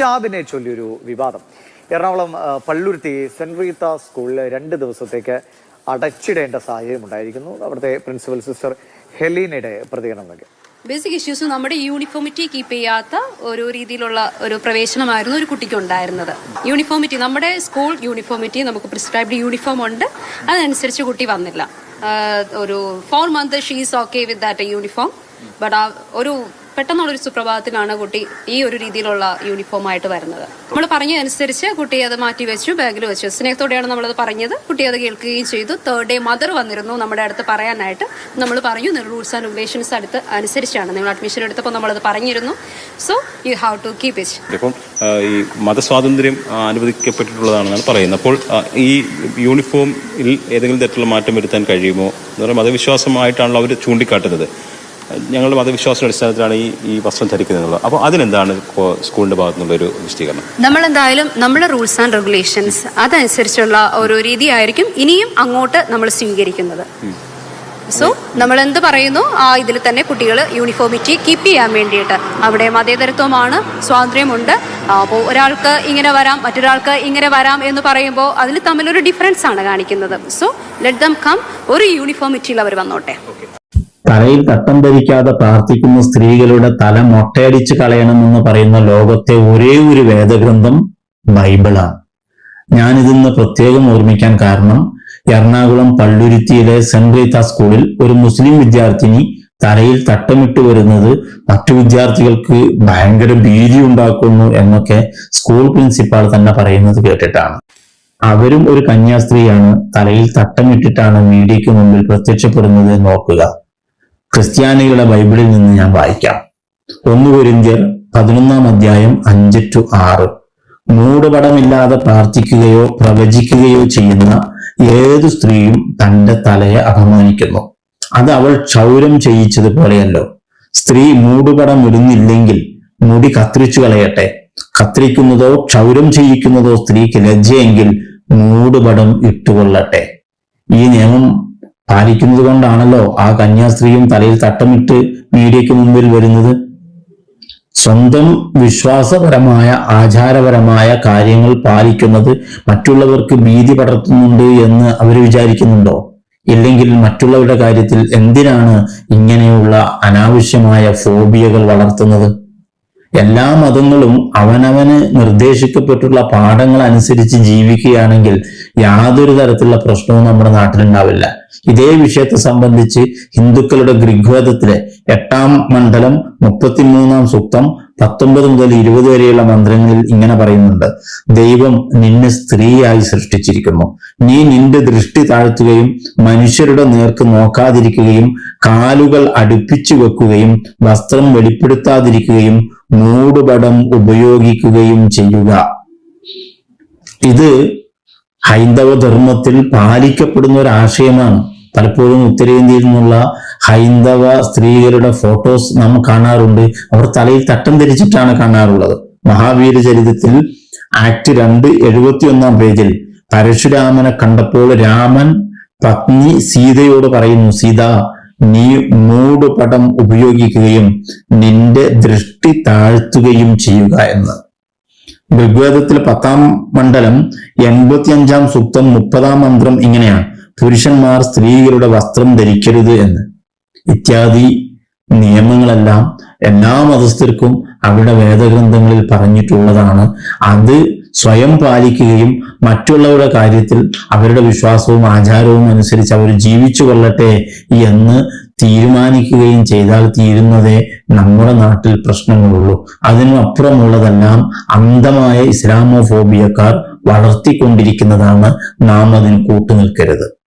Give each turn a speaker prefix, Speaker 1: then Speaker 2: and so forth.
Speaker 1: ഹിജാബിനെ ചൊല്ലിയൊരു വിവാദം. എറണാകുളം പള്ളുരുത്തി സെന്റ് റീത്ത സ്കൂളിൽ രണ്ട് ദിവസത്തേക്ക് അടച്ചിടേണ്ട സാഹചര്യം ഉണ്ടായിരിക്കുന്നു. അവിടുത്തെ പ്രിൻസിപ്പൽ സിസ്റ്റർ ഹെലീനയുടെ പ്രതികരണം നൽകി.
Speaker 2: ബേസിക് ഇഷ്യൂസ് നമ്മുടെ യൂണിഫോമിറ്റി കീപ്പ് ചെയ്യാത്ത ഒരു രീതിയിലുള്ള ഒരു പ്രവേശനമായിരുന്നു ഒരു കുട്ടിക്ക് ഉണ്ടായിരുന്നത്. യൂണിഫോമിറ്റി നമ്മുടെ സ്കൂൾ യൂണിഫോമിറ്റി നമുക്ക് പ്രിസ്ക്രൈബ്ഡ് യൂണിഫോം ഉണ്ട്. അതനുസരിച്ച് കുട്ടി വന്നില്ല. ഒരു four month she's okay with that uniform but ഒരു പെട്ടെന്നുള്ള ഒരു സുപ്രഭാതത്തിലാണ് കുട്ടി ഈ ഒരു രീതിയിലുള്ള യൂണിഫോം ആയിട്ട് വരുന്നത്. നമ്മൾ പറഞ്ഞതനുസരിച്ച് കുട്ടി അത് മാറ്റി വെച്ചു ബാഗിൽ വെച്ചു. സ്നേഹത്തോടെയാണ് നമ്മളത് പറഞ്ഞത്. കുട്ടി അത് കേൾക്കുകയും ചെയ്തു. തേർഡ് ഡേ മദർ വന്നിരുന്നു നമ്മുടെ അടുത്ത് പറയാനായിട്ട്. നമ്മൾ പറഞ്ഞു റൂൾസ് ആൻഡ് റെഗുലേഷൻസ് അടുത്ത് അനുസരിച്ചാണ്. നിങ്ങൾ അഡ്മിഷൻ എടുത്തപ്പോൾ നമ്മളത് പറഞ്ഞിരുന്നു. So you have to keep it
Speaker 3: ഇപ്പം ഈ മതസ്വാതന്ത്ര്യം അനുവദിക്കപ്പെട്ടിട്ടുള്ളതാണെന്നാണ് പറയുന്നത്. അപ്പോൾ ഈ യൂണിഫോമിൽ ഏതെങ്കിലും തരത്തിലുള്ള മാറ്റം വരുത്താൻ കഴിയുമോ? എന്ന് പറയുമ്പോൾ മതവിശ്വാസമായിട്ടാണല്ലോ അവർ ചൂണ്ടിക്കാട്ടുന്നത്. ഞങ്ങളുടെ മതവിശ്വാസം അടിസ്ഥാനത്തിലാണ് ഈ ഈ വസ്ത്രം ധരിക്കുന്നത് അപ്പോൾ അതിനെന്താണ് സ്കൂളിന്റെ ഭാഗത്തുനിന്നുള്ള ഒരു വിശദീകരണം?
Speaker 2: നമ്മൾ എന്തായാലും നമ്മുടെ റൂൾസ് ആൻഡ് റെഗുലേഷൻസ് അതനുസരിച്ചുള്ള ഒരു രീതിയായിരിക്കും ഇനിയും അങ്ങോട്ട് നമ്മൾ സ്വീകരിക്കുന്നത്. സോ നമ്മൾ എന്ത് പറയുന്നു? ആ ഇതിൽ തന്നെ കുട്ടികൾ യൂണിഫോമിറ്റി കീപ്പ് ചെയ്യാൻ വേണ്ടിയിട്ട്. അവിടെ മതേതരത്വമാണ് സ്വാതന്ത്ര്യമുണ്ട്. അപ്പോൾ ഒരാൾക്ക് ഇങ്ങനെ വരാം മറ്റൊരാൾക്ക് ഇങ്ങനെ വരാം എന്ന് പറയുമ്പോൾ അതിൽ തമ്മിലൊരു ഡിഫറൻസ് ആണ് കാണിക്കുന്നത്. സോ ലെറ്റ് ദം കം ഒരു യൂണിഫോമിറ്റിയിൽ അവർ വന്നോട്ടെ.
Speaker 4: തലയിൽ തട്ടം ധരിക്കാതെ പ്രാർത്ഥിക്കുന്ന സ്ത്രീകളുടെ തല മൊട്ടയടിച്ച് കളയണമെന്ന് പറയുന്ന ലോകത്തെ ഒരേ ഒരു വേദഗ്രന്ഥം ബൈബിളാണ്. ഞാനിതിന്ന് പ്രത്യേകം ഓർമ്മിക്കാൻ കാരണം എറണാകുളം പള്ളുരുത്തിയിലെ സെന്റ് റീത്ത സ്കൂളിൽ ഒരു മുസ്ലിം വിദ്യാർത്ഥിനി തലയിൽ തട്ടമിട്ട് വരുന്നത് മറ്റു വിദ്യാർത്ഥികൾക്ക് ഭയങ്കര ഭീതി ഉണ്ടാക്കുന്നു എന്നൊക്കെ സ്കൂൾ പ്രിൻസിപ്പാൾ തന്നെ പറയുന്നത് കേട്ടിട്ടാണ്. അവരും ഒരു കന്യാസ്ത്രീയാണ് തലയിൽ തട്ടമിട്ടിട്ടാണ് മീഡിയയ്ക്ക് മുമ്പിൽ പ്രത്യക്ഷപ്പെടുന്നത് എന്ന് ഓർക്കുക ക്രിസ്ത്യാനികളുടെ ബൈബിളിൽ നിന്ന് ഞാൻ വായിക്കാം. ഒന്ന് കൊരിന്ത്യർ പതിനൊന്നാം അധ്യായം അഞ്ച് ടു ആറ്. മൂടുപടമില്ലാതെ പ്രാർത്ഥിക്കുകയോ പ്രവചിക്കുകയോ ചെയ്യുന്ന ഏതു സ്ത്രീയും തന്റെ തലയെ അപമാനിക്കുന്നു. അത് അവൾ ക്ഷൗരം ചെയ്യിച്ചതുപോലെയല്ലോ സ്ത്രീ മൂടുപടം ഇടുന്നില്ലെങ്കിൽ മുടി കത്തിരിച്ചു കളയട്ടെ. കത്തിരിക്കുന്നതോ ക്ഷൗരം ചെയ്യിക്കുന്നതോ സ്ത്രീക്ക് ലജ്ജയെങ്കിൽ മൂടുപടം ഇട്ടുകൊള്ളട്ടെ. ഈ നിയമം പാലിക്കുന്നത് കൊണ്ടാണല്ലോ ആ കന്യാസ്ത്രീയും തലയിൽ തട്ടമിട്ട് മീഡിയയ്ക്ക് മുമ്പിൽ വരുന്നത്? സ്വന്തം വിശ്വാസപരമായ ആചാരപരമായ കാര്യങ്ങൾ പാലിക്കുന്നത് മറ്റുള്ളവർക്ക് ഭീതി പടർത്തുന്നുണ്ട് എന്ന് അവർ വിചാരിക്കുന്നുണ്ടോ? ഇല്ലെങ്കിൽ മറ്റുള്ളവരുടെ കാര്യത്തിൽ എന്തിനാണ് ഇങ്ങനെയുള്ള അനാവശ്യമായ ഫോബിയകൾ വളർത്തുന്നത്? എല്ലാ മതങ്ങളും അവനവന് നിർദ്ദേശിക്കപ്പെട്ടുള്ള പാഠങ്ങൾ അനുസരിച്ച് ജീവിക്കുകയാണെങ്കിൽ യാതൊരു തരത്തിലുള്ള പ്രശ്നവും നമ്മുടെ നാട്ടിലുണ്ടാവില്ല. ഇതേ വിഷയത്തെ സംബന്ധിച്ച് ഹിന്ദുക്കളുടെ ഗൃഗ്വേദത്തിലെ എട്ടാം മണ്ഡലം മുപ്പത്തിമൂന്നാം സൂക്തം പത്തൊമ്പത് മുതൽ ഇരുപത് വരെയുള്ള മന്ത്രങ്ങളിൽ ഇങ്ങനെ പറയുന്നുണ്ട്. ദൈവം നിന്നെ സ്ത്രീയായി സൃഷ്ടിച്ചിരിക്കുന്നു. നീ നിന്റെ ദൃഷ്ടി താഴ്ത്തുകയും മനുഷ്യരുടെ നേർക്ക് നോക്കാതിരിക്കുകയും കാലുകൾ അടുപ്പിച്ചു വെക്കുകയും വസ്ത്രം വെളിപ്പെടുത്താതിരിക്കുകയും മൂടുപടം ഉപയോഗിക്കുകയും ചെയ്യുക. ഇത് ഹൈന്ദവ ധർമ്മത്തിൽ പാലിക്കപ്പെടുന്ന ഒരു ആശയമാണ്. പലപ്പോഴും ഉത്തരേന്ത്യയിൽ നിന്നുള്ള ഹൈന്ദവ സ്ത്രീകളുടെ ഫോട്ടോസ് നാം കാണാറുണ്ട്. അവർ തലയിൽ തട്ടം ധരിച്ചിട്ടാണ് കാണാറുള്ളത്. മഹാവീര ചരിതത്തിൽ ആക്ട് രണ്ട് എഴുപത്തി ഒന്നാം പേജിൽ പരശുരാമനെ കണ്ടപ്പോൾ രാമൻ പത്നി സീതയോട് പറയുന്നു സീത നീ മൂടുപടം ഉപയോഗിക്കുകയും നിന്റെ ദൃഷ്ടി താഴ്ത്തുകയും ചെയ്യുക എന്ന്. ഋഗ്വേദത്തിൽ പത്താം മണ്ഡലം എൺപത്തിയഞ്ചാം സൂക്തം മുപ്പതാം മന്ത്രം ഇങ്ങനെയാണ്. പുരുഷന്മാർ സ്ത്രീകളുടെ വസ്ത്രം ധരിക്കരുത് എന്ന്. ഇത്യാദി നിയമങ്ങളെല്ലാം എല്ലാ മതസ്ഥർക്കും അവരുടെ വേദഗ്രന്ഥങ്ങളിൽ പറഞ്ഞിട്ടുള്ളതാണ്. അത് സ്വയം പാലിക്കുകയും മറ്റുള്ളവരുടെ കാര്യത്തിൽ അവരുടെ വിശ്വാസവും ആചാരവും അനുസരിച്ച് അവർ ജീവിച്ചു കൊള്ളട്ടെ എന്ന് തീരുമാനിക്കുകയും ചെയ്താൽ തീരുന്നതേ നമ്മുടെ നാട്ടിൽ പ്രശ്നങ്ങളുള്ളൂ. അതിനും അപ്പുറമുള്ളതെല്ലാം അന്ധമായ ഇസ്ലാമോഫോബിയക്കാർ വളർത്തിക്കൊണ്ടിരിക്കുന്നതാണ് നാം അതിന് കൂട്ടുനിൽക്കരുത്.